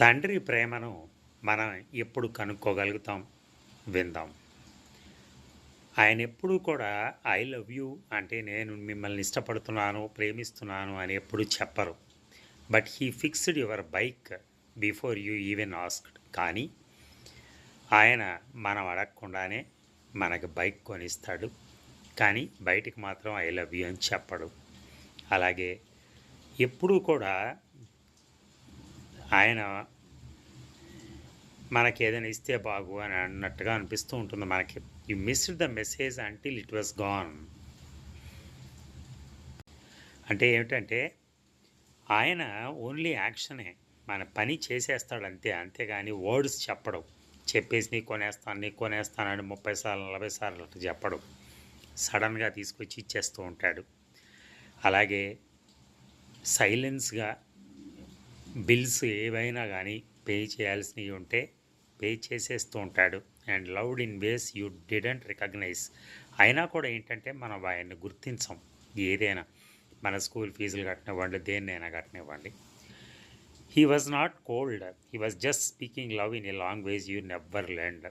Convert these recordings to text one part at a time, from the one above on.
తండ్రి ప్రేమను మనం ఎప్పుడు కనుక్కోగలుగుతాం? విందాం. ఆయన ఎప్పుడూ కూడా ఐ లవ్ యూ అంటే నేను మిమ్మల్ని ఇష్టపడుతున్నాను ప్రేమిస్తున్నాను అని ఎప్పుడు చెప్పరు. But he fixed your bike before you even asked. కానీ ఆయన మనం అడగకుండానే మనకు బైక్ కొనిస్తాడు. కానీ బయటికి మాత్రం ఐ లవ్ యూ అని చెప్పడు. అలాగే ఎప్పుడూ కూడా ఆయన మనకి ఏదైనా ఇస్తే బాగు అని అన్నట్టుగా అనిపిస్తూ ఉంటుంది మనకి. You missed the message until it was gone అంటే ఏమిటంటే ఆయన ఓన్లీ యాక్షనే మన పని చేసేస్తాడు అంతే అంతేగాని వర్డ్స్ చెప్పడం. చెప్పేసి నీ కొనేస్తాను నీ కొనేస్తానని ముప్పై సార్లు నలభై సార్లు అట్లా చెప్పడం. సడన్గా తీసుకొచ్చి ఇచ్చేస్తూ ఉంటాడు. అలాగే సైలెన్స్గా బిల్స్ ఏవైనా కానీ పే చేయాల్సినవి ఉంటే పే చేసేస్తూ ఉంటాడు. And loved in ways you didn't recognise. అయినా కూడా ఏంటంటే మనం ఆయన్ని గుర్తించం. ఏదైనా మన స్కూల్ ఫీజులు కట్టనివ్వండి దేన్నైనా కట్టనివ్వండి. He was not cold. He was just speaking love in a language you never learned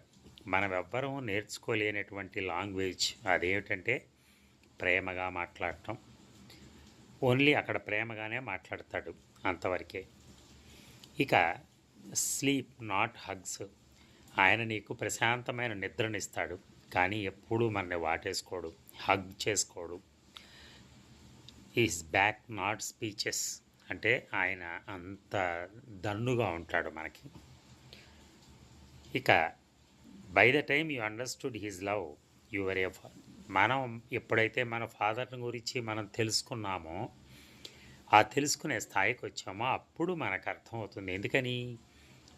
మనం ఎవ్వరూ నేర్చుకోలేనటువంటి లాంగ్వేజ్ అదేమిటంటే ప్రేమగా మాట్లాడటం. ఓన్లీ అక్కడ ప్రేమగానే మాట్లాడతాడు అంతవరకే. ఇక స్లీప్ నాట్ హగ్స్. ఆయన నీకు ప్రశాంతమైన నిద్రనిస్తాడు కానీ ఎప్పుడూ మనని వాటేసుకోడు హగ్ చేసుకోడు. ఈస్ బ్యాక్ నాట్ స్పీచెస్ అంటే ఆయన అంత దన్నుగా ఉంటాడు మనకి. ఇక by the time you understood his love your ఏ మనం ఎప్పుడైతే మన ఫాదర్ని గురించి మనం తెలుసుకున్నామో ఆ తెలుసుకునే స్థాయికి వచ్చామో అప్పుడు మనకు అర్థమవుతుంది. ఎందుకని?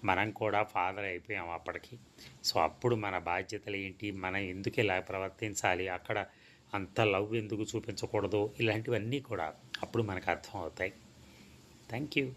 మనం కూడా ఫాదర్ అయిపోయాం అప్పటికి. సో అప్పుడు మన బాధ్యతలు ఏంటి? మనం ఎందుకు ఇలా ప్రవర్తించాలి? అక్కడ అంత లవ్ ఎందుకు చూపించకూడదు? ఇలాంటివన్నీ కూడా అప్పుడు మనకు అర్థం అవుతాయి థ్యాంక్ యూ.